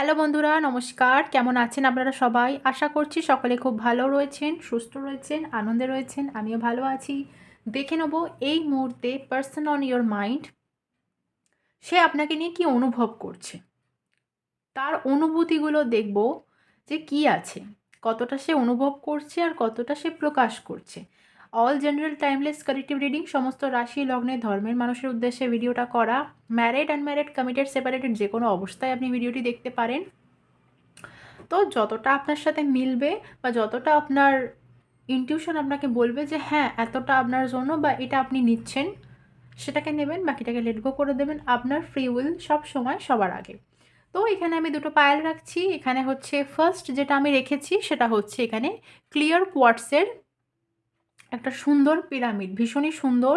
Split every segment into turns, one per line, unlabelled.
Hello বন্ধুরা, নমস্কার। কেমন আছেন আপনারা সবাই? আশা করছি সকলে খুব ভালো রয়েছেন, সুস্থ রয়েছেন, আনন্দে রয়েছেন, আমিও ভালো আছি। দেখে নেব এই মুহূর্তে পার্সন অন ইয়োর মাইন্ড সে আপনাকে নিয়ে কি অনুভব করছে? তার অনুভূতিগুলো দেখব যে কি আছে, কতটা সে অনুভব করছে আর কতটা সে প্রকাশ করছে। All general timeless corrective reading সমস্ত রাশি, লগ্নে, ধর্মের মানুষের উদ্দেশ্যে ভিডিওটা করা। ম্যারেড আনম্যারেড কমিটেড সেপারেটেড যে কোনো অবস্থায় আপনি ভিডিওটি দেখতে পারেন। তো যতটা আপনার সাথে মিলবে বা যতটা আপনার ইনটিউশন আপনাকে বলবে যে হ্যাঁ এতটা আপনার জন্য বা এটা আপনি নিচ্ছেন, সেটাকে নেবেন, বাকিটাকে লেট গো করে দেবেন। আপনার ফ্রি উইল সব সময় সবার আগে। তো এখানে আমি দুটো পায়েল রাখছি। এখানে হচ্ছে ফার্স্ট যেটা আমি রেখেছি, সেটা হচ্ছে এখানে ক্লিয়ার কোয়ার্টসের একটা সুন্দর পিরামিড, ভীষণই সুন্দর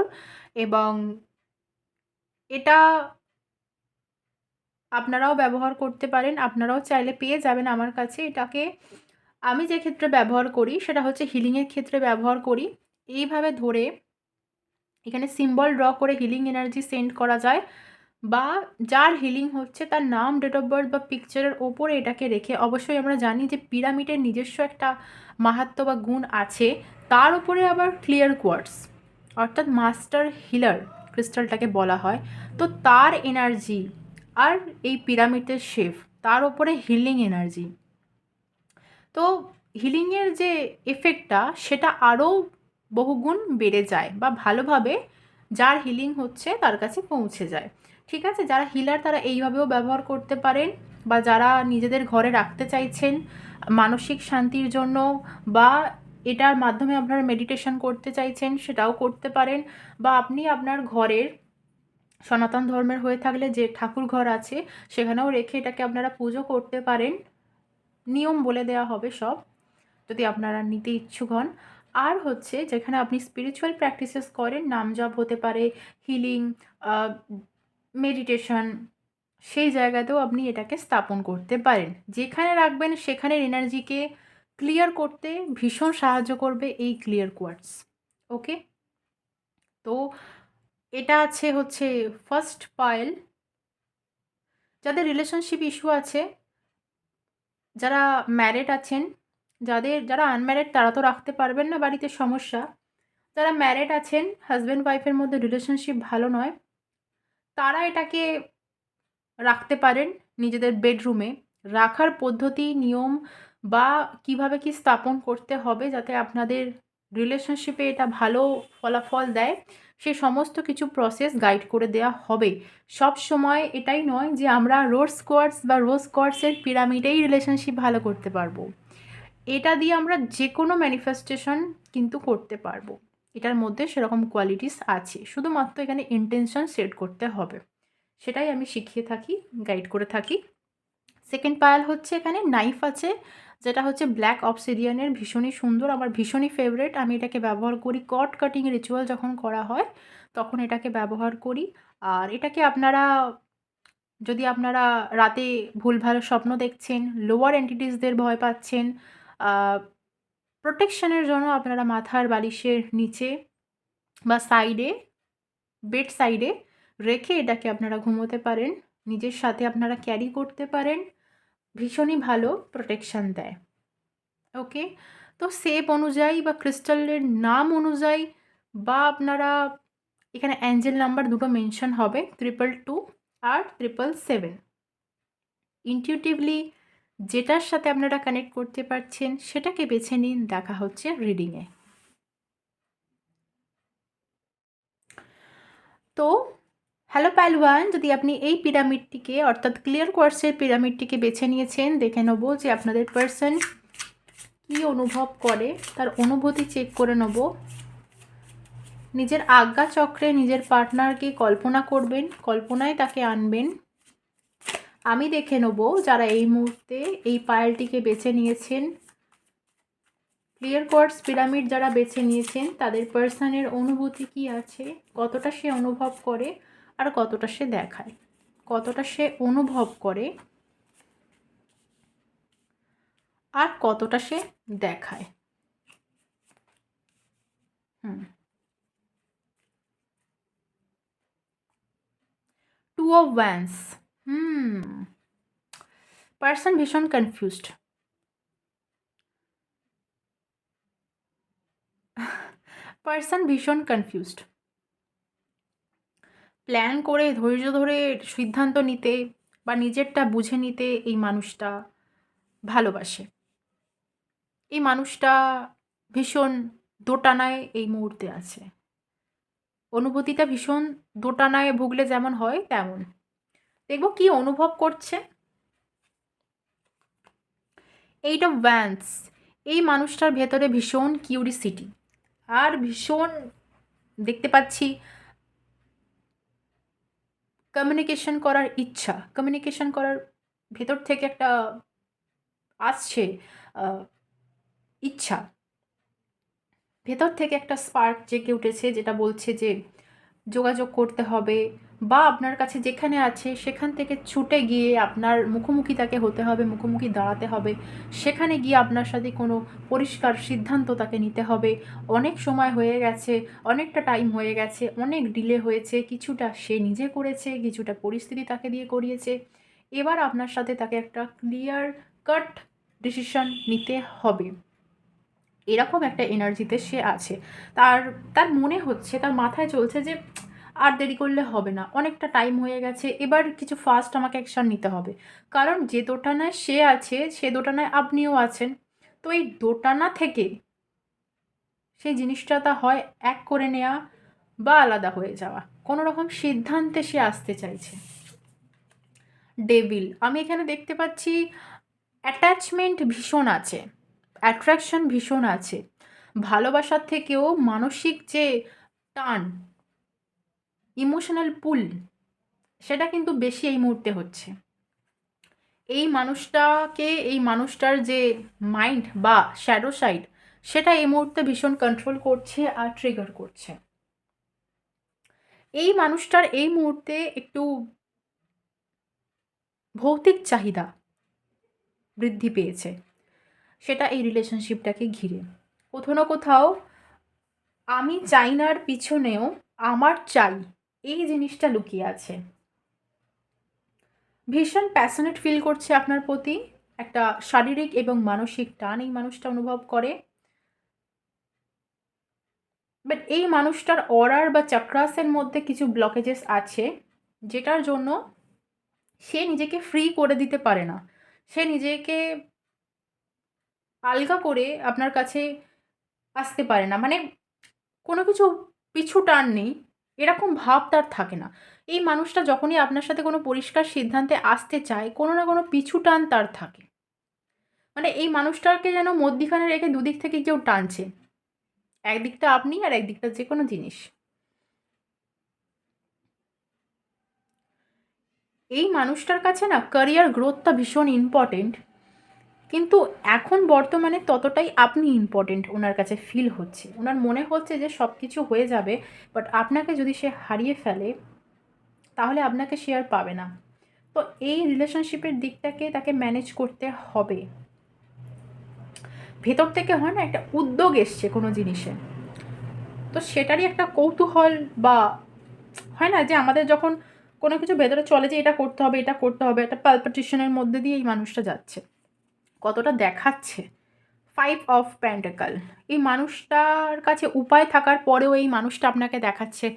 এবং এটা আপনারাও ব্যবহার করতে পারেন, আপনারাও চাইলে পেয়ে যাবেন আমার কাছে। এটাকে আমি যে ক্ষেত্রে ব্যবহার করি, সেটা হচ্ছে হিলিংয়ের ক্ষেত্রে ব্যবহার করি। এইভাবে ধরে এখানে সিম্বল ড্র করে হিলিং এনার্জি সেন্ড করা যায় বা যার হিলিং হচ্ছে তার নাম ডেট অফ বার্থ বা পিকচারের ওপরে এটাকে রেখে অবশ্যই আমরা জানি যে পিরামিডের নিজস্ব একটা মাহাত্ম বা গুণ আছে তার উপরে আবার ক্লিয়ার কোয়ার্টস অর্থাৎ মাস্টার হিলার ক্রিস্টালটাকে বলা হয়। তো তার এনার্জি আর এই পিরামিডের শেফ তার উপরে হিলিং এনার্জি তো হিলিংয়ের যে এফেক্টটা সেটা আরও বহুগুণ বেড়ে যায় বা ভালোভাবে যার হিলিং হচ্ছে তার কাছে পৌঁছে যায়। ঠিক আছে? যারা হিলার তারা এইভাবেও ব্যবহার করতে পারেন বা যারা নিজেদের ঘরে রাখতে চাইছেন মানসিক শান্তির জন্য বা এটার মাধ্যমে আপনারা মেডিটেশন করতে চাইছেন, সেটাও করতে পারেন। বা আপনি আপনার ঘরের সনাতন ধর্মের হয়ে থাকলে যে ঠাকুর ঘর আছে, সেখানেও রেখে এটাকে আপনারা পুজো করতে পারেন। নিয়ম বলে দেওয়া হবে সব, যদি আপনারা নিতে ইচ্ছুক হন। আর হচ্ছে, যেখানে আপনি স্পিরিচুয়াল প্র্যাকটিসেস করেন, নাম জপ হতে পারে হিলিং মেডিটেশন সেই জায়গাতেও আপনি এটাকে স্থাপন করতে পারেন। যেখানে রাখবেন, সেখানের এনার্জিকে ক্লিয়ার করতে ভীষণ সাহায্য করবে এই ক্লিয়ার কোয়ার্টস ওকে তো এটা আছে হচ্ছে ফার্স্ট পায়েল যাদের রিলেশনশিপ ইস্যু আছে, যারা ম্যারেড আছেন, যাদের, যারা আনম্যারেড তারা তো রাখতে পারবেন না বাড়িতে সমস্যা। যারা ম্যারেড আছেন হাজব্যান্ড ওয়াইফের মধ্যে রিলেশনশিপ ভালো নয়, তারা এটাকে রাখতে পারেন নিজেদের বেডরুমে রাখার পদ্ধতি, নিয়ম বা কীভাবে কি স্থাপন করতে হবে যাতে আপনাদের রিলেশনশিপে এটা ভালো ফলাফল দেয়, সে সমস্ত কিছু প্রসেস গাইড করে দেওয়া হবে। সব সময় এটাই নয় যে আমরা রোড স্কোয়ার্স বা রোজ স্কোয়ার্সের পিরামিডেই রিলেশনশিপ ভালো করতে পারব। এটা দিয়ে আমরা যে কোনো ম্যানিফেস্টেশন কিন্তু করতে পারব। এটার মধ্যে সেরকম কোয়ালিটিস আছে, শুধুমাত্র এখানে ইন্টেনশন সেট করতে হবে। সেটাই আমি শিখিয়ে থাকি গাইড করে থাকি। সেকেন্ড পায়াল হচ্ছে এখানে নাইফ আছে। যেটা হচ্ছে ব্ল্যাক অপসিডিয়ানের ভীষণই সুন্দর, আমার ভীষণই ফেভারেট আমি এটাকে ব্যবহার করি কট কাটিং রিচুয়াল যখন করা হয়, তখন এটাকে ব্যবহার করি। আর এটাকে আপনারা, যদি আপনারা রাতে ভুলভাল স্বপ্ন দেখছেন লোয়ার এন্টিটিসদের ভয় পাচ্ছেন প্রোটেকশনের জন্য আপনারা মাথার বালিশের নিচে বা সাইডে বেড সাইডে রেখে এটাকে আপনারা ঘুমোতে পারেন। নিজের সাথে আপনারা ক্যারি করতে পারেন। ভীষণই ভালো প্রোটেকশান দেয়। ওকে তো সেপ অনুযায়ী বা ক্রিস্টালের নাম অনুযায়ী বা আপনারা এখানে অ্যাঞ্জেল নাম্বার দুটো মেনশন হবে ট্রিপল টু আর ট্রিপল সেভেন ইনটিউটিভলি যেটার সাথে আপনারা কানেক্ট করতে পারছেন, সেটাকে বেছে নিন, দেখা হচ্ছে রিডিংয়ে তো হ্যালো প্যালওয়ান যদি আপনি এই পিরামিডটিকে অর্থাৎ ক্লিয়ার কোয়ার্সের পিরামিডটিকে বেছে নিয়েছেন, দেখে নেব যে আপনাদের পার্সন কী অনুভব করে। তার অনুভূতি চেক করে নেব। নিজের আজ্ঞা চক্রে নিজের পার্টনারকে কল্পনা করবেন, কল্পনায় তাকে আনবেন। আমি দেখে নেব যারা এই মুহূর্তে এই পায়েলটিকে বেছে নিয়েছেন। ক্লিয়ার কোয়ার্টস পিরামিড যারা বেছে নিয়েছেন, তাদের পার্সনের অনুভূতি কি আছে? কতটা সে অনুভব করে? আর কতটা সে দেখায়, কতটা সে অনুভব করে, আর কতটা সে দেখায়। হুম। Two of wands hmm. Person ভীষণ কনফিউজড পার্সন ভীষণ কনফিউজড প্ল্যান করে, ধৈর্য ধরে সিদ্ধান্ত নিতে বা নিজেরটা বুঝে নিতে এই মানুষটা ভালোবাসে। এই মানুষটা ভীষণ দোটানায় এই মুহূর্তে আছে। অনুভূতিটা ভীষণ দোটানায় ভুগলে যেমন হয়, তেমন। দেখব কি অনুভব করছে? এইট অফ ভ্যান্স এই মানুষটার ভেতরে ভীষণ কিউরিসিটি আর ভীষণ দেখতে পাচ্ছি কমিউনিকেশন করার ইচ্ছা কমিউনিকেশন করার ভেতর থেকে একটা আসছে ইচ্ছা। ভেতর থেকে একটা স্পার্ক জেগে উঠেছে যেটা বলছে যে যোগাযোগ করতে হবে বা আপনার কাছে যেখানে আছে, সেখান থেকে ছুটে গিয়ে আপনার মুখোমুখি তাকে হতে হবে, মুখোমুখি দাঁড়াতে হবে। সেখানে গিয়ে আপনার সাথে কোনো পরিষ্কার সিদ্ধান্ত তাকে নিতে হবে। অনেক সময় হয়ে গেছে, অনেকটা টাইম হয়ে গেছে, অনেক ডিলে হয়েছে, কিছুটা সে নিজে করেছে, কিছুটা পরিস্থিতি তাকে দিয়ে করিয়েছে। এবার আপনার সাথে তাকে একটা ক্লিয়ার কাট ডিসিশন নিতে হবে। এরকম একটা এনার্জিতে সে আছে। তার তার মনে হচ্ছে, তার মাথায় চলছে যে আর দেরি করলে হবে না। অনেকটা টাইম হয়ে গেছে, এবার কিছু ফাস্ট আমাকে অ্যাকশান নিতে হবে। কারণ যে দোটানায় সে আছে, সে দোটানায় আপনিও আছেন। তো এই দোটানা থেকে সেই জিনিসটা তা হয় এক করে নেওয়া বা আলাদা হয়ে যাওয়া। কোনো রকম সিদ্ধান্তে সে আসতে চাইছে। ডেভিল আমি এখানে দেখতে পাচ্ছি অ্যাটাচমেন্ট ভীষণ আছে অ্যাট্রাকশন ভীষণ আছে। ভালোবাসার থেকেও মানসিক যে টান ইমোশনাল পুল, সেটা কিন্তু বেশি এই মুহূর্তে হচ্ছে। এই মানুষটাকে, এই মানুষটার যে মাইন্ড বা শ্যাডো সাইড, সেটা এই মুহূর্তে ভীষণ কন্ট্রোল করছে আর ট্রিগার করছে। এই মানুষটার এই মুহূর্তে একটু ভৌতিক চাহিদা বৃদ্ধি পেয়েছে, সেটা এই রিলেশনশিপটাকে ঘিরে। কোথাও না কোথাও আমি চাইনার পিছনেও আমার চাই এই জিনিসটা লুকিয়ে আছে। ভীষণ প্যাশনেট ফিল করছে আপনার প্রতি। একটা শারীরিক এবং মানসিক টান এই মানুষটা অনুভব করে। বাট এই মানুষটার অর্ডার বা চাক্রাসের মধ্যে কিছু ব্লকেজেস আছে, যেটার জন্য সে নিজেকে ফ্রি করে দিতে পারে না। সে নিজেকে আলগা করে আপনার কাছে আসতে পারে না। মানে কোনো কিছু পিছু টান নেই। এরকম ভাব তার থাকে না। এই মানুষটা যখনই আপনার সাথে কোনো পরিষ্কার সিদ্ধান্তে আসতে চায়, কোনো না কোনো পিছু টান তার থাকে। মানে এই মানুষটাকে যেন মধ্যিখানে রেখে দুদিক থেকে কেউ টানছে। একদিকটা আপনি আর একদিকটা যে কোনো জিনিস। এই মানুষটার কাছে না ক্যারিয়ার গ্রোথটা ভীষণ ইম্পর্টেন্ট কিন্তু এখন বর্তমানে ততটাই আপনি ইম্পর্টেন্ট ওনার কাছে ফিল হচ্ছে। ওনার মনে হচ্ছে যে সব কিছু হয়ে যাবে বাট আপনাকে যদি সে হারিয়ে ফেলে, তাহলে আপনাকে সে আর পাবে না। তো এই রিলেশনশিপের দিকটাকে তাকে ম্যানেজ করতে হবে। ভেতর থেকে হয় না, একটা উদ্যোগ এসছে কোনো জিনিসে। তো সেটারই একটা কৌতূহল বা হয় না যে আমাদের যখন কোনো কিছু ভেতরে চলে যে এটা করতে হবে, এটা করতে হবে, একটা পালপিটিশনের মধ্যে দিয়ে এই মানুষটা যাচ্ছে। কতটা দেখাচ্ছে? ফাইভ অফ প্যান্টাকাল এই মানুষটার কাছে উপায় থাকার পরেও এই মানুষটা আপনাকে দেখাচ্ছে।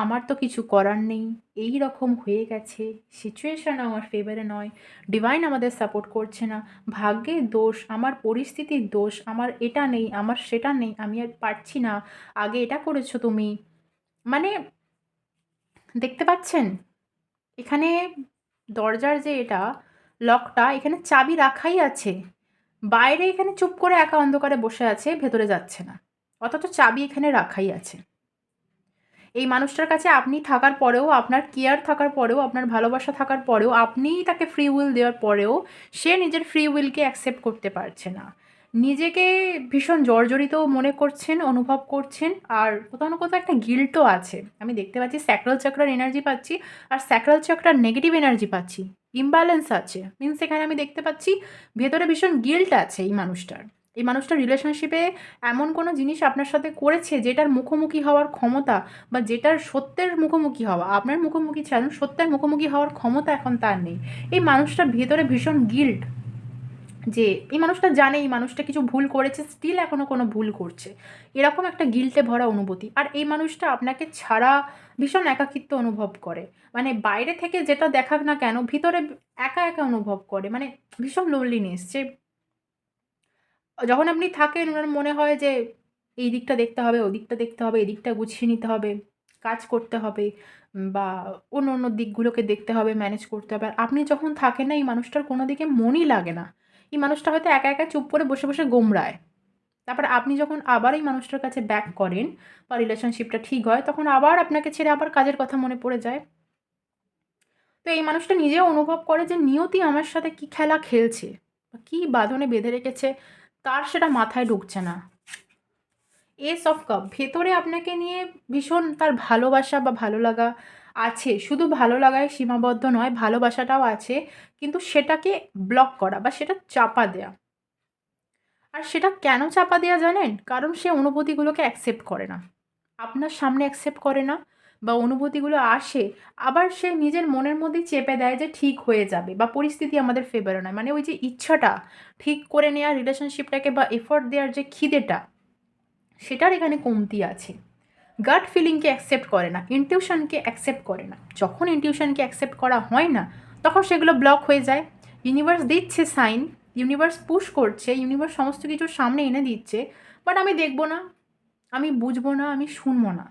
আমার তো কিছু করার নেই। এই রকম হয়ে গেছে। সিচুয়েশান আমার ফেভারে নয়। ডিভাইন আমাদের সাপোর্ট করছে না। ভাগ্যের দোষ, আমার পরিস্থিতির দোষ, আমার এটা নেই, আমার সেটা নেই, আমি আর পারছি না। আগে এটা করেছ তুমি। মানে দেখতে পাচ্ছেন? এখানে দরজার যে এটা লকটা এখানে চাবি রাখাই আছে। বাইরে এখানে চুপ করে একা অন্ধকারে বসে আছে, ভেতরে যাচ্ছে না। অথচ চাবি এখানে রাখাই আছে। এই মানুষটার কাছে আপনি থাকার পরেও, আপনার কেয়ার থাকার পরেও, আপনার ভালোবাসা থাকার পরেও, আপনিই তাকে ফ্রি উইল দেওয়ার পরেও, সে নিজের ফ্রি উইলকে অ্যাকসেপ্ট করতে পারছে না। নিজেকে ভীষণ জর্জরিত মনে করছেন, অনুভব করছেন, আর কোথাও না কোথাও একটা গিল্টও আছে। আমি দেখতে পাচ্ছি স্যাক্রাল চক্রার এনার্জি পাচ্ছি, আর স্যাক্রাল চক্রার নেগেটিভ এনার্জি পাচ্ছি। ইমব্যালেন্স আছে। মিনস এখানে আমি দেখতে পাচ্ছি ভেতরে ভীষণ গিল্ট আছে এই মানুষটার। এই মানুষটা রিলেশনশিপে এমন কোনো জিনিস আপনার সাথে করেছে যেটার মুখোমুখি হওয়ার ক্ষমতা বা যেটার সত্যের মুখোমুখি হওয়া, আপনার মুখোমুখি ছাড়ুন, সত্যের মুখোমুখি হওয়ার ক্ষমতা এখন তার নেই। এই মানুষটার ভেতরে ভীষণ গিল্ট যে এই মানুষটা জানে, এই মানুষটা কিছু ভুল করেছে স্টিল এখনও কোনো ভুল করছে। এরকম একটা গিল্টে ভরা অনুভূতি। আর এই মানুষটা আপনাকে ছাড়া ভীষণ একাকিত্ব অনুভব করে। মানে বাইরে থেকে যেটা দেখাক না কেন, ভিতরে একা একা অনুভব করে। মানে ভীষণ লোনলিনেস যে যখন আপনি থাকেন, ওনার মনে হয় যে এই দিকটা দেখতে হবে, ওই দিকটা দেখতে হবে, এই দিকটা গুছিয়ে নিতে হবে, কাজ করতে হবে বা অন্য অন্য দিকগুলোকে দেখতে হবে ম্যানেজ করতে হবে। আর আপনি যখন থাকেন না, এই মানুষটার কোনো দিকে মনই লাগে না। এই মানুষটা হয়তো একা একা চুপ করে বসে বসে গোমড়ায়। তারপর আপনি যখন আবার এই মানুষটার কাছে ব্যাক করেন বা রিলেশনশিপটা ঠিক হয়, তখন আবার আপনাকে ছেড়ে আবার কাজের কথা মনে পড়ে যায়। তো এই মানুষটা নিজেও অনুভব করে যে নিয়তি আমার সাথে কি খেলা খেলছে বা কী বাঁধনে বেঁধে রেখেছে, তার সেটা মাথায় ঢুকছে না। এস অফ কাপ ভেতরে আপনাকে নিয়ে ভীষণ তার ভালোবাসা বা ভালো লাগা আছে। শুধু ভালো লাগায় সীমাবদ্ধ নয়, ভালোবাসাটাও আছে, কিন্তু সেটাকে ব্লক করা বা সেটা চাপা দেয়া। আর সেটা কেন চাপা দেওয়া জানেন? কারণ সে অনুভূতিগুলোকে অ্যাকসেপ্ট করে না। আপনার সামনে অ্যাকসেপ্ট করে না বা অনুভূতিগুলো আসে, আবার সে নিজের মনের মধ্যেই চেপে দেয় যে ঠিক হয়ে যাবে বা পরিস্থিতি আমাদের ফেভারে নয়। মানে ওই যে ইচ্ছাটা ঠিক করে নেওয়ার রিলেশনশিপটাকে বা এফোর্ট দেওয়ার যে খিদেটা, সেটার এখানে কমতি আছে। গাট ফিলিংকে অ্যাকসেপ্ট করে না ইনটিউশনকে অ্যাকসেপ্ট করে না। যখন ইনটিউশনকে অ্যাকসেপ্ট করা হয় না, তখন সেগুলো ব্লক হয়ে যায়। ইউনিভার্স দিচ্ছে সাইন ইউনিভার্স পুশ করছে ইউনিভার্স সমস্ত কিছু সামনে এনে দিচ্ছে বাট আমি দেখব না, আমি বুঝব না, আমি শুনব না।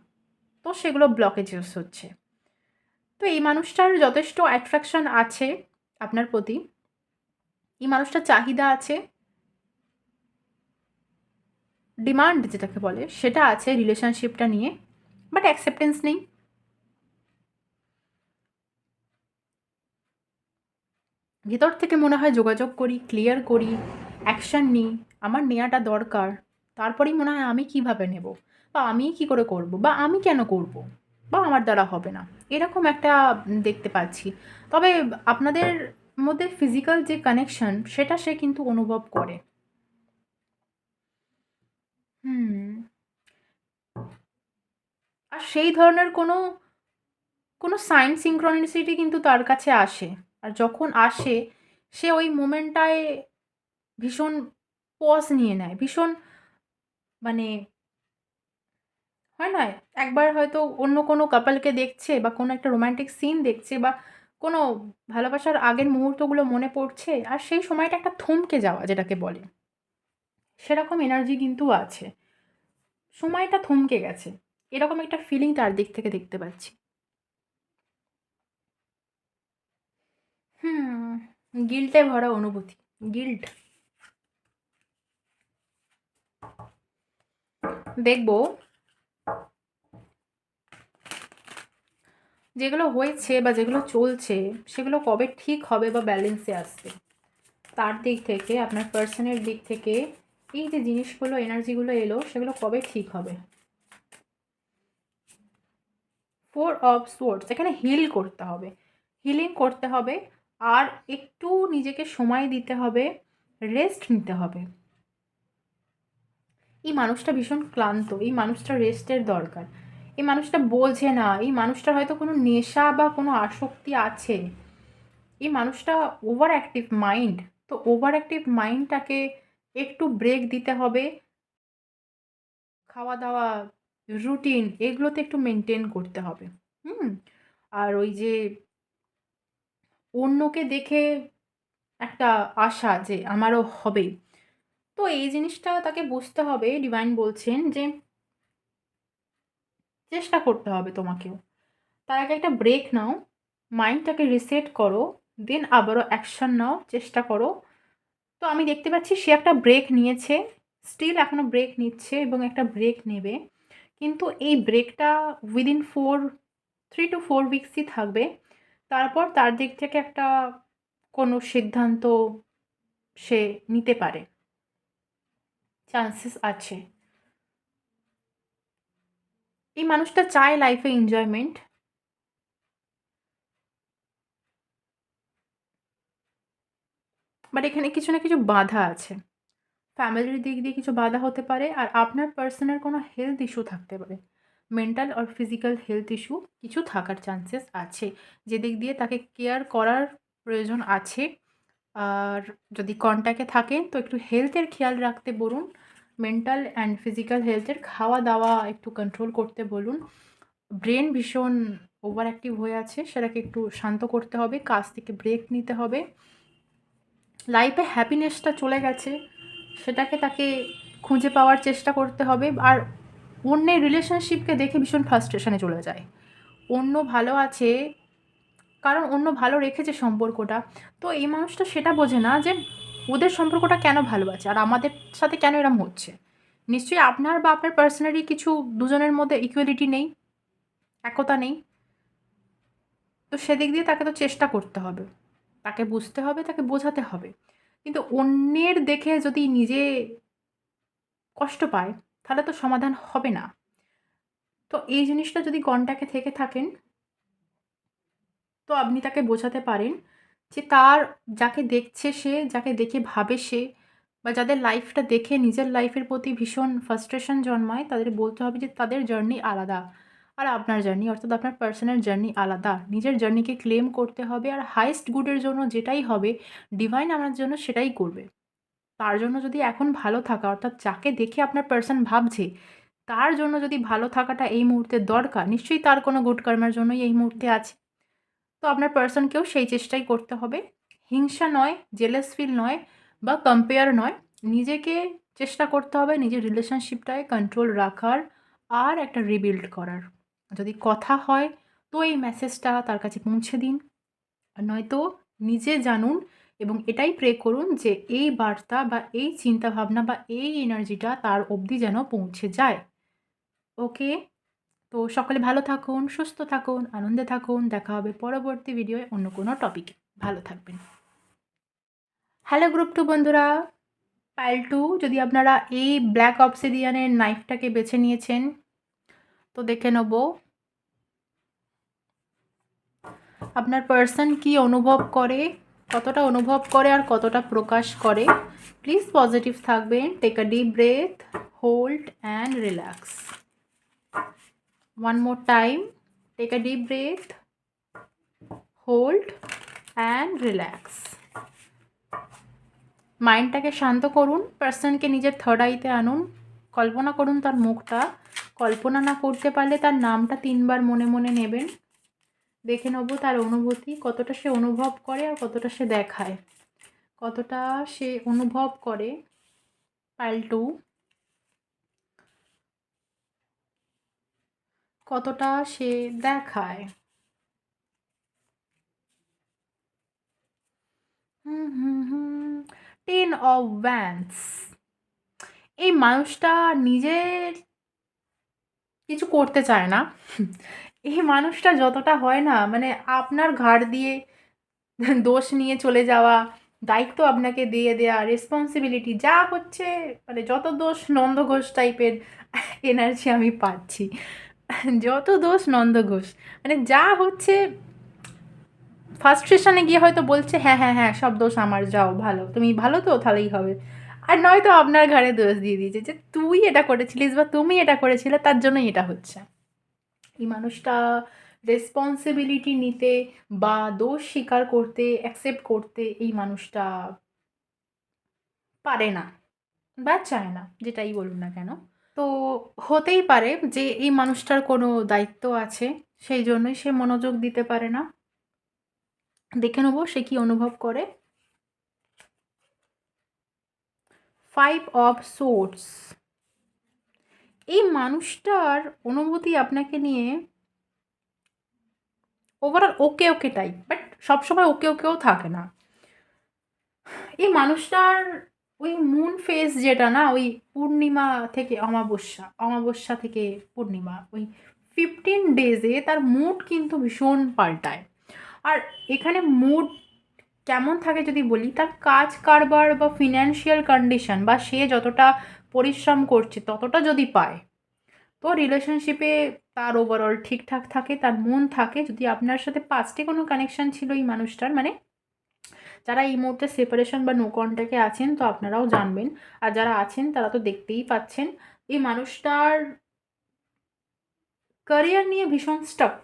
তো সেগুলো ব্লকেজেস হচ্ছে। তো এই মানুষটার যথেষ্ট অ্যাট্রাকশন আছে আপনার প্রতি। এই মানুষটার চাহিদা আছে। ডিমান্ড যেটাকে বলে, সেটা আছে রিলেশনশিপটা নিয়ে, বাট অ্যাকসেপ্টেন্স নেই। ভেতর থেকে মনে হয় যোগাযোগ করি, ক্লিয়ার করি, অ্যাকশান নিই, আমার নেওয়াটা দরকার, তারপরেই মনে হয় আমি কীভাবে নেব, বা আমি কি করে করব, বা আমি কেন করব, বা আমার দ্বারা হবে না, এরকম একটা দেখতে পাচ্ছি। তবে আপনাদের মধ্যে ফিজিক্যাল যে কানেকশন সেটা সে কিন্তু অনুভব করে। হুম। আর সেই ধরনের কোনো কোনো সাইন সিঙ্ক্রনিসিটি কিন্তু তার কাছে আসে। আর যখন আসে, সে ওই মোমেন্টটায় ভীষণ পজ নিয়ে নেয়। ভীষণ মানে হয় না? একবার হয়তো অন্য কোনো কাপলকে দেখছে বা কোনো একটা রোম্যান্টিক সিন দেখছে বা কোনো ভালোবাসার আগের মুহূর্তগুলো মনে পড়ছে, আর সেই সময়টা একটা থমকে যাওয়া যেটাকে বলে। সেরকম এনার্জি কিন্তু আছে। সময়টা থমকে গেছে। এরকম একটা ফিলিং তার দিক থেকে দেখতে পাচ্ছি। হুম গিল্টে ভরা অনুভূতি। গিল্ট দেখব। যেগুলো হয়েছে বা যেগুলো চলছে, সেগুলো কবে ঠিক হবে বা ব্যালেন্সে আসবে তার দিক থেকে, আপনার পার্সনের দিক থেকে এই যে জিনিসগুলো, এনার্জিগুলো এলো, সেগুলো কবে ঠিক হবে? ফোর অফ সোর্স এখানে হিল করতে হবে। হিলিং করতে হবে, আর একটু নিজেকে সময় দিতে হবে রেস্ট নিতে হবে। এই মানুষটা ভীষণ ক্লান্ত, এই মানুষটা রেস্টের দরকার। এই মানুষটা বোঝে না, এই মানুষটার হয়তো কোনো নেশা বা কোনো আসক্তি আছে। এই মানুষটা ওভার অ্যাক্টিভ মাইন্ড তো ওভার অ্যাক্টিভ মাইন্ডটাকে একটু ব্রেক দিতে হবে। খাওয়া দাওয়া রুটিন এগুলোতে একটু মেনটেন করতে হবে। হুম? আর ওই যে অন্যকে দেখে একটা আশা যে আমারও হবে তো এই জিনিসটা তাকে বুঝতে হবে। ডিভাইন বলছেন যে চেষ্টা করতে হবে তোমাকেও। তার আগে একটা ব্রেক নাও মাইন্ডটাকে রিসেট করো দেন আবারও অ্যাকশান নাও, চেষ্টা করো। তো আমি দেখতে পাচ্ছি সে একটা ব্রেক নিয়েছে স্টিল এখনও ব্রেক নিচ্ছে এবং একটা ব্রেক নেবে। কিন্তু এই ব্রেকটা within four three two four উইকসই থাকবে। তারপর তার দিক থেকে একটা কোনো সিদ্ধান্ত সে নিতে পারে। চান্সেস আছে। এই মানুষটা চায় লাইফে এনজয়মেন্ট বাট এখানে কিছু না কিছু বাধা আছে। ফ্যামিলির দিক দিয়ে কিছু বাধা হতে পারে আর আপনার পার্সনের কোনো হেলথ ইস্যু থাকতে পারে। মেন্টাল আর ফিজিক্যাল হেলথ ইস্যু কিছু থাকার চান্সেস আছে। যে দিক দিয়ে তাকে কেয়ার করার প্রয়োজন আছে। আর যদি কন্ট্যাক্টে থাকেন তো একটু হেলথের খেয়াল রাখতে বলুন। মেন্টাল অ্যান্ড ফিজিক্যাল হেলথের খাওয়া দাওয়া একটু কন্ট্রোল করতে বলুন। ব্রেন ভীষণ ওভার অ্যাক্টিভ হয়ে আছে, সেটাকে একটু শান্ত করতে হবে, কাজ থেকে ব্রেক নিতে হবে। লাইফে হ্যাপিনেসটা চলে গেছে, সেটাকে তাকে খুঁজে পাওয়ার চেষ্টা করতে হবে। আর অন্যের রিলেশনশিপকে দেখে ভীষণ ফ্রাস্ট্রেশনে চলে যায়। অন্য ভালো আছে, কারণ অন্য ভালো রেখেছে সম্পর্কটা। তো এই মানুষটা সেটা বোঝে না যে ওদের সম্পর্কটা কেন ভালো আছে আর আমাদের সাথে কেন এরম হচ্ছে। নিশ্চয়ই আপনার বা আপনার পার্সোনালি কিছু দুজনের মধ্যে ইকুয়ালিটি নেই, একতা নেই। তো সেদিক দিয়ে তাকে তো চেষ্টা করতে হবে। তাকে বুঝতে হবে, তাকে বোঝাতে হবে। কিন্তু অন্যের দেখে যদি নিজে কষ্ট পায়, তাহলে তো সমাধান হবে না। তো এই জিনিসটা যদি কন্ট্যাক্টে থেকে থাকেন, তো আপনি তাকে বোঝাতে পারেন যে তার যাকে দেখছে সে, যাকে দেখে ভাবে সে, বা যাদের লাইফটা দেখে নিজের লাইফের প্রতি ভীষণ ফ্রাস্ট্রেশন জন্মায়, তাদের বলতে হবে যে তাদের জার্নি আলাদা। আর আপনার জার্নি অর্থাৎ আপনার পার্সোনাল জার্নি আলাদা। নিজের জার্নিকে ক্লেম করতে হবে আর হাইস্ট গুডের জন্য যেটাই হবে ডিভাইন আমার জন্য সেটাই করবে। তার জন্য যদি এখন ভালো থাকা, অর্থাৎ যাকে দেখে আপনার পার্সন ভাবছে, তার জন্য যদি ভালো থাকাটা এই মুহূর্তে দরকার, নিশ্চয়ই তার কোনো গুড কর্মের জন্যই এই মুহূর্তে আছে। তো আপনার পার্সনকেও সেই চেষ্টাই করতে হবে। হিংসা নয় জেলেস ফিল নয় বা কম্পেয়ার নয়। নিজেকে চেষ্টা করতে হবে, নিজের রিলেশনশিপটায় কন্ট্রোল রাখার আর একটা রিবিল্ড করার। যদি কথা হয়, তো এই মেসেজটা তার কাছে পৌঁছে দিন। আর নয়তো নিজে জানুন এবং এটাই প্রে করুন যে এই বার্তা বা এই চিন্তাভাবনা বা এই এনার্জিটা তার অবধি যেন পৌঁছে যায়। ওকে তো সকলে ভালো থাকুন, সুস্থ থাকুন, আনন্দে থাকুন। দেখা হবে পরবর্তী ভিডিওয়ে অন্য কোনো টপিকে ভালো থাকবেন। হ্যালো গ্রুপ টু বন্ধুরা পাইল টু যদি আপনারা এই ব্ল্যাক অবসিডিয়ানের নাইফটাকে বেছে নিয়েছেন, তো দেখে নেব। আপনার পার্সন কি অনুভব করে, কতটা অনুভব করে আর কতটা প্রকাশ করে? প্লিজ পজিটিভ থাকবেন। Take a deep breath hold and relax one more time. Take a deep breath, hold and relax. মাইন্ডটাকে শান্ত করুন। পার্সনকে নিজের থার্ড আইতে আনুন। কল্পনা করুন তার মুখটা। কল্পনা না করতে পারলে তার নামটা তিনবার মনে মনে নেবেন। দেখে নেব তার অনুভূতি, কতটা সে অনুভব করে আর কতটা সে দেখায়। কতটা সে অনুভব করে পাইল টু কতটা সে দেখায়। টেন অফ ভ্যান্স এই মানুষটা নিজের কিছু করতে চায় না। এই মানুষটা যতটা হয় না মানে আপনার ঘাড় দিয়ে দোষ নিয়ে চলে যাওয়া, দায়িত্ব আপনাকে দিয়ে দেওয়া রেসপন্সিবিলিটি যা হচ্ছে মানে যত দোষ নন্দ ঘোষ টাইপের এনার্জি আমি পাচ্ছি। যত দোষ নন্দ ঘোষ মানে যা হচ্ছে ফার্স্ট স্টেশনে গিয়ে হয়তো বলছে হ্যাঁ হ্যাঁ হ্যাঁ সব দোষ আমার, যাও, ভালো, তুমি ভালো তো, তাহলেই হবে। আর নয়তো আপনার ঘাড়ে দোষ দিয়ে দিয়েছে যে, তুই এটা করেছিলিস বা তুমি এটা করেছিলে, তার জন্যই এটা হচ্ছে। এই মানুষটা রেসপন্সিবিলিটি নিতে বা দোষ স্বীকার করতে অ্যাকসেপ্ট করতে এই মানুষটা পারে না বা চায় না, যেটাই বলুন না কেন। তো হতেই পারে যে এই মানুষটার কোনো দায়িত্ব আছে, সেই জন্যই সে মনোযোগ দিতে পারে না। দেখে নেব সে কি অনুভব করে। ফাইভ অফ সোর্টস এই মানুষটার অনুভূতি আপনাকে নিয়ে overall okay okay type but সবসময় ওকে ওকেও থাকে না। এই মানুষটার ওই মুন ফেস যেটা না, ওই পূর্ণিমা থেকে অমাবস্যা অমাবস্যা থেকে পূর্ণিমা, ওই ফিফটিন ডেজে তার মুড কিন্তু ভীষণ পাল্টায়। আর এখানে মুড কেমন থাকে যদি বলি, তার কাজ কারবার বা ফিনান্সিয়াল কন্ডিশন বা সে যতটা পরিশ্রম করছে, ততটা যদি পায়। তো রিলেশনশিপে তার ওভারঅল ঠিকঠাক থাকে, তার মন থাকে। যদি আপনার সাথে পাঁচটি কোনো কানেকশান ছিল এই মানুষটার মানে যারা এই মুহূর্তে সেপারেশন বা নো কন্ট্যাক্টে আছেন, তো আপনারাও জানবেন। আর যারা আছেন, তারা তো দেখতেই পাচ্ছেন, এই মানুষটার ক্যারিয়ার নিয়ে ভীষণ স্টাক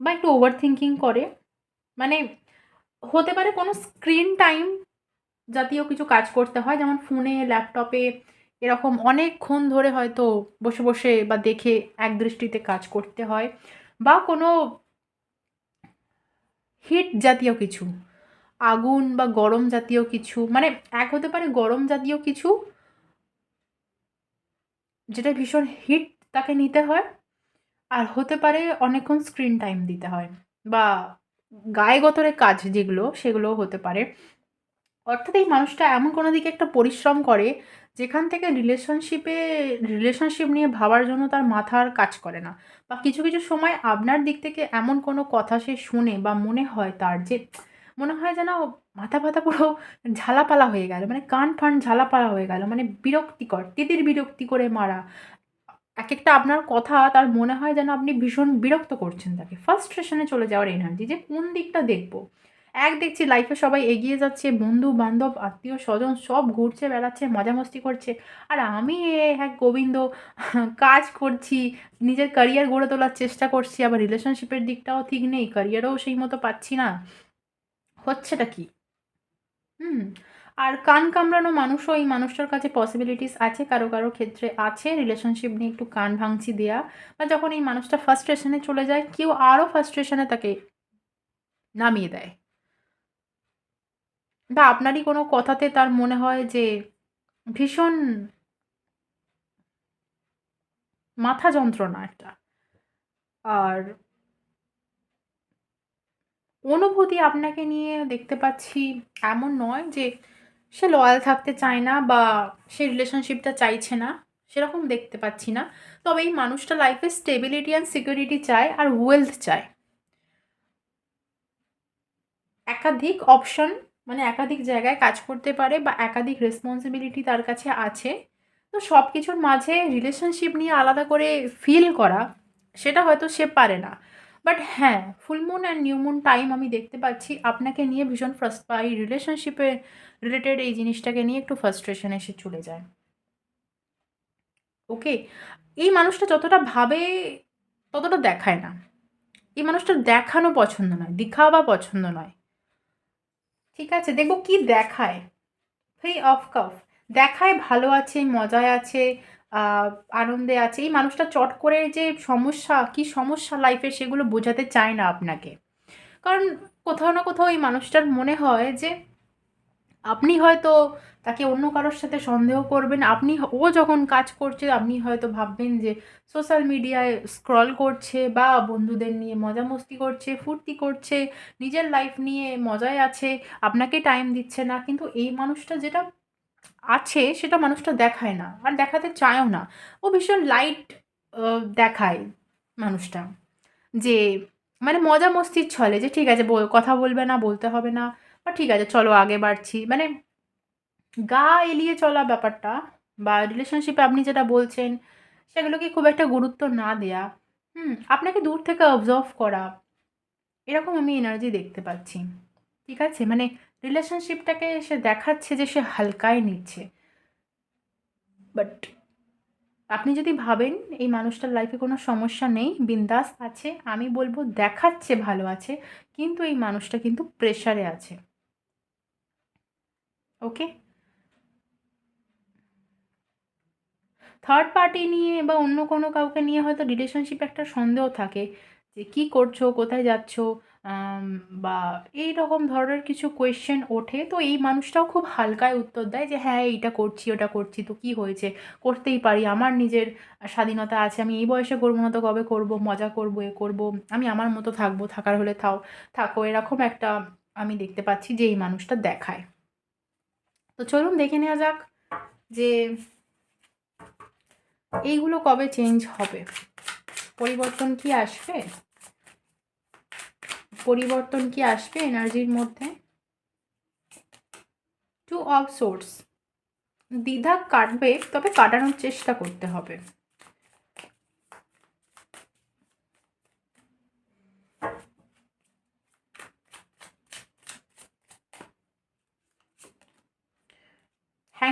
বা একটু ওভার থিঙ্কিং করে। মানে হতে পারে কোনো স্ক্রিন টাইম জাতীয় কিছু কাজ করতে হয়, যেমন ফোনে ল্যাপটপে এরকম অনেকক্ষণ ধরে হয়তো বসে বসে বা দেখে এক দৃষ্টিতে কাজ করতে হয় বা কোনো হিট জাতীয় কিছু, আগুন বা গরম জাতীয় কিছু মানে এক হতে পারে গরম জাতীয় কিছু যেটা ভীষণ হিট তাকে নিতে হয়, আর হতে পারে অনেকক্ষণ স্ক্রিন টাইম দিতে হয় বা গায়ে গতরে কাজ যেগুলো, সেগুলোও হতে পারে। অর্থাৎ এই মানুষটা এমন কোনো দিকে একটা পরিশ্রম করে, যেখান থেকে রিলেশনশিপে রিলেশনশিপ নিয়ে ভাবার জন্য তার মাথার কাজ করে না। বা কিছু কিছু সময় আপনার দিক থেকে এমন কোনো কথা সে শুনে বা মনে হয় তার যে, মনে হয় যেন মাথা ফাথা পুরো ঝালাপালা হয়ে গেল মানে কান ফান ঝালাপালা হয়ে গেল মানে বিরক্তিকর, তিতির বিরক্তি করে মারা। এক একটা আপনার কথা তার মনে হয় যেন আপনি ভীষণ বিরক্ত করছেন তাকে। ফার্স্ট্রেশনে চলে যাওয়ার এনার্জি যে কোন দিকটা দেখব? এক দেখছি লাইফে সবাই এগিয়ে যাচ্ছে, বন্ধু, বান্ধব, আত্মীয়, স্বজন সব ঘুরছে, বেড়াচ্ছে, মজা মস্তি করছে। আর আমি হ্যাঁ গোবিন্দ, কাজ করছি, নিজের ক্যারিয়ার গড়ে তোলার চেষ্টা করছি, আবার রিলেশনশিপের দিকটাও ঠিক নেই ক্যারিয়ারও সেই মতো পাচ্ছি না। হচ্ছেটা কি? হুম, আর কান কামড়ানো মানুষও এই মানুষটার কাছে পসিবিলিটিস আছে, কারও কারও ক্ষেত্রে আছে রিলেশনশিপ নিয়ে একটু কান ভাঙছি দেয়া, বা যখন এই মানুষটা ফার্স্ট্রেশনে চলে যায়, কেউ আরও ফার্স্ট্রেশনে তাকে নামিয়ে দেয়। বা আপনারই কোনো কথাতে তার মনে হয় যে ভীষণ মাথা যন্ত্রণা একটা? আর অনুভূতি আপনাকে নিয়ে দেখতে পাচ্ছি এমন নয় যে সে লয়াল থাকতে চায় না বা সে রিলেশনশিপটা চাইছে না, সেরকম দেখতে পাচ্ছি না। তবে এই মানুষটা লাইফে স্টেবিলিটি অ্যান্ড সিকিউরিটি চায় আর ওয়েলথ চায়। একাধিক অপশন মানে একাধিক জায়গায় কাজ করতে পারে বা একাধিক রেসপন্সিবিলিটি তার কাছে আছে। তো সব কিছুর মাঝে রিলেশনশিপ নিয়ে আলাদা করে ফিল করা, সেটা হয়তো সে পারে না। বাট হ্যাঁ ফুলমুন অ্যান্ড নিউমুন টাইম আমি দেখতে পাচ্ছি আপনাকে নিয়ে ভীষণ ফার্স্ট এই রিলেশনশিপে রিলেটেড এই জিনিসটাকে নিয়ে একটু ফার্স্ট্রেশন এসে চলে যায়। ওকে এই মানুষটা যতটা ভাবে ততটা দেখায় না। এই মানুষটা দেখানো পছন্দ নয়, দিখাওয়া পছন্দ নয়। ঠিক আছে, দেখব কি দেখায়। ফ্রি অফ কফ দেখায় ভালো আছে, মজায় আছে আনন্দে আছে। এই মানুষটা চট করে যে সমস্যা, কি সমস্যা লাইফে সেগুলো বোঝাতে চায় না আপনাকে। কারণ কোথাও না কোথাও এই মানুষটার মনে হয় যে আপনি হয়তো তাকে অন্য কারোর সাথে সন্দেহ করবেন। আপনি ও যখন কাজ করছে, আপনি হয়তো ভাববেন যে সোশ্যাল মিডিয়ায় স্ক্রল করছে বা বন্ধুদের নিয়ে মজা মস্তি করছে, ফুর্তি করছে, নিজের লাইফ নিয়ে মজায় আছে, আপনাকে টাইম দিচ্ছে না। কিন্তু এই মানুষটা যেটা আছে, সেটা মানুষটা দেখায় না আর দেখাতে চায়ও না। ও ভীষণ লাইট দেখায় মানুষটা। যে মানে মজা মস্তির ছলে যে, ঠিক আছে কথা বলবে না, বলতে হবে না। বা ঠিক আছে, চলো আগে বাড়ছি। মানে গা এলিয়ে চলা ব্যাপারটা বা রিলেশনশিপে আপনি যেটা বলছেন, সেগুলোকে খুব একটা গুরুত্ব না দেয়া, হুম, আপনাকে দূর থেকে অবজার্ভ করা, এরকম আমি এনার্জি দেখতে পাচ্ছি, ঠিক আছে? মানে রিলেশনশিপটাকে সে দেখাচ্ছে যে সে হালকায় নিচ্ছে। বাট আপনি যদি ভাবেন এই মানুষটার লাইফে কোনো সমস্যা নেই, বিন্দাস আছে, আমি বলব দেখাচ্ছে ভালো আছে, কিন্তু এই মানুষটা কিন্তু প্রেশারে আছে। ওকে থার্ড পার্টি নিয়ে বা অন্য কোনো কাউকে নিয়ে হয়তো রিলেশনশিপ একটা সন্দেহ থাকে যে কী করছ, কোথায় যাচ্ছ বা এই রকম ধরনের কিছু কোয়েশ্চেন ওঠে। তো এই মানুষটাও খুব হালকায় উত্তর দেয় যে হ্যাঁ এইটা করছি, ওটা করছি, তো কী হয়েছে? করতেই পারি, আমার নিজের স্বাধীনতা আছে, আমি এই বয়সে করব না তো কবে করব? মজা করব, এ করব, আমি আমার মতো থাকব, থাকার হলে থাও, থাকো। এরকম একটা আমি দেখতে পাচ্ছি যে এই মানুষটা দেখায়। তো চলুন দেখে নেওয়া যাক যে এইগুলো কবে চেঞ্জ হবে। পরিবর্তন কি আসবে? পরিবর্তন কি আসবে এনার্জির মধ্যে? টু অফ সোর্স দ্বিধা কাটবে, তবে কাটানোর চেষ্টা করতে হবে।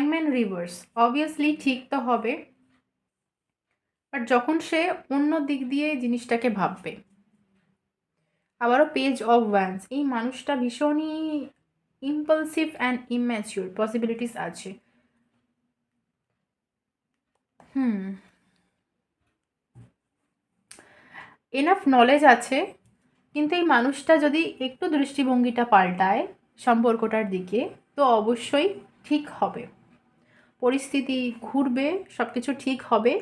ইন রিভার্স অবভিয়াসলি ঠিক তো হবে বাট যখন সে অন্য দিক দিয়ে জিনিসটাকে ভাববে, আবারও পেজ অফ ওয়ান্স এই মানুষটা ভীষণই ইম্পালসিভ অ্যান্ড ইম্যাচিওর পসিবিলিটিস আছে। হুম। এনাফ নলেজ আছে, কিন্তু এই মানুষটা যদি একটু দৃষ্টিভঙ্গিটা পাল্টায় সম্পর্কটার দিকে, তো অবশ্যই ঠিক হবে। পরিস্থিতি ঘুরবে সব কিছু ঠিক হবে।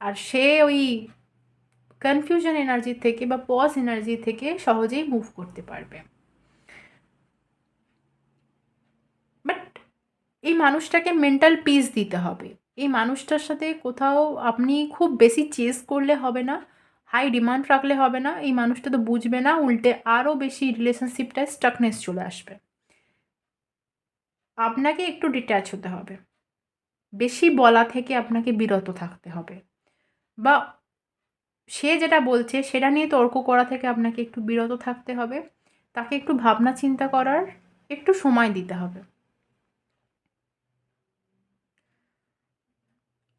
আর সে ওই কনফিউশন এনার্জি থেকে বা পজ এনার্জি থেকে সহজেই মুভ করতে পারবে। বাট এই মানুষটাকে মেন্টাল পিস দিতে হবে। এই মানুষটার সাথে কোথাও আপনি খুব বেশি চেস করলে হবে না হাই ডিমান্ড রাখলে হবে না, এই মানুষটা তো বুঝবে না, উল্টে আরও বেশি রিলেশনশিপটায় স্টাকনেস চলে আসবে। আপনাকে একটু ডিট্যাচ হতে হবে। বেশি বলা থেকে আপনাকে বিরত থাকতে হবে। বা সে যেটা বলছে, সেটা নিয়ে তর্ক করা থেকে আপনাকে একটু বিরত থাকতে হবে। তাকে একটু ভাবনা চিন্তা করার একটু সময় দিতে হবে।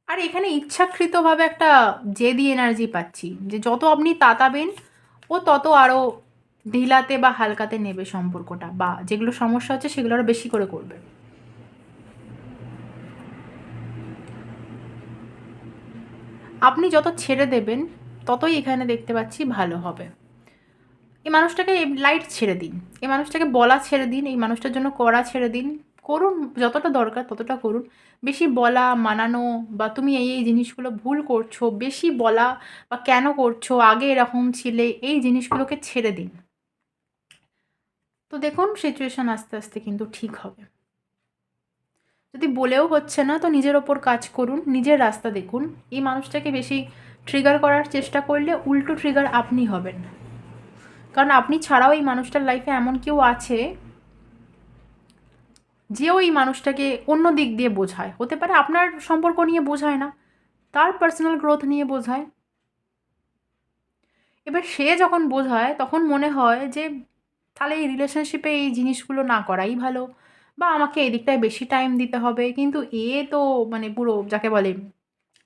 আর এখানে ইচ্ছাকৃতভাবে একটা জেদি এনার্জি পাচ্ছি, যে যত আপনি তাতাবেন, ও তত আরও ঢিলাতে বা হালকাতে নেবে সম্পর্কটা, বা যেগুলো সমস্যা হচ্ছে সেগুলো আরও বেশি করে করবে। আপনি যত ছেড়ে দেবেন, ততই এখানে দেখতে পাচ্ছি ভালো হবে। এই মানুষটাকে লাইট ছেড়ে দিন। এই মানুষটাকে বলা ছেড়ে দিন, এই মানুষটার জন্য করা ছেড়ে দিন। করুন, যতটা দরকার ততটা করুন। বেশি বলা, মানানো বা তুমি এই এই জিনিসগুলো ভুল করছ, বেশি বলা বা কেন করছ, আগে এরকম ছিলে, এই জিনিসগুলোকে ছেড়ে দিন। তো দেখুন সিচুয়েশান আস্তে আস্তে কিন্তু ঠিক হবে। যদি বলেও হচ্ছে না, তো নিজের ওপর কাজ করুন, নিজের রাস্তা দেখুন। এই মানুষটাকে বেশি ট্রিগার করার চেষ্টা করলে উল্টো ট্রিগার আপনি হবেন। কারণ আপনি ছাড়াও এই মানুষটার লাইফে এমন কেউ আছে যে ওই মানুষটাকে অন্য দিক দিয়ে বোঝায়। হতে পারে আপনার সম্পর্ক নিয়ে বোঝায় না, তার পার্সোনাল গ্রোথ নিয়ে বোঝায়। এবার সে যখন বোঝায়, তখন মনে হয় যে, তাহলে এই রিলেশনশিপে এই জিনিসগুলো না করাই ভালো। বা আমাকে এই দিকটায় বেশি টাইম দিতে হবে। কিন্তু এ তো মানে পুরো যাকে বলে,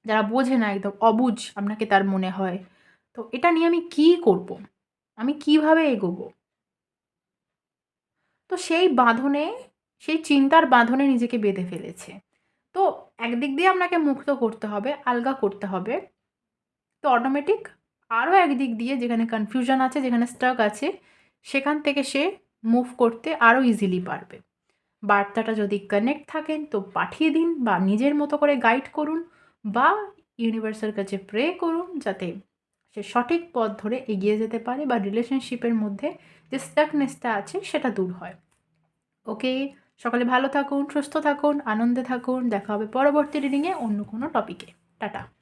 যারা বোঝে না একদম, অবুঝ আপনাকে তার মনে হয়। তো এটা নিয়ে আমি কি করব? আমি কীভাবে এগোবো? তো সেই বাঁধনে, সেই চিন্তার বাঁধনে নিজেকে বেঁধে ফেলেছে। তো একদিক দিয়ে আপনাকে মুক্ত করতে হবে, আলগা করতে হবে। তো অটোমেটিক আরও একদিক দিয়ে যেখানে কনফিউশন আছে, যেখানে স্টাক আছে, সেখান থেকে সে মুভ করতে আরও ইজিলি পারবে। বার্তাটা যদি কানেক্ট থাকেন, তো পাঠিয়ে দিন বা নিজের মতো করে গাইড করুন বা ইউনিভার্সের কাছে প্রে করুন যাতে সে সঠিক পথ ধরে এগিয়ে যেতে পারে বা রিলেশনশিপের মধ্যে যে স্টাকনেসটা আছে সেটা দূর হয়। ওকে সকালে ভালো থাকুন, সুস্থ থাকুন, আনন্দে থাকুন, দেখা হবে পরবর্তী রিডিংয়ে অন্য কোনো টপিকে টাটা।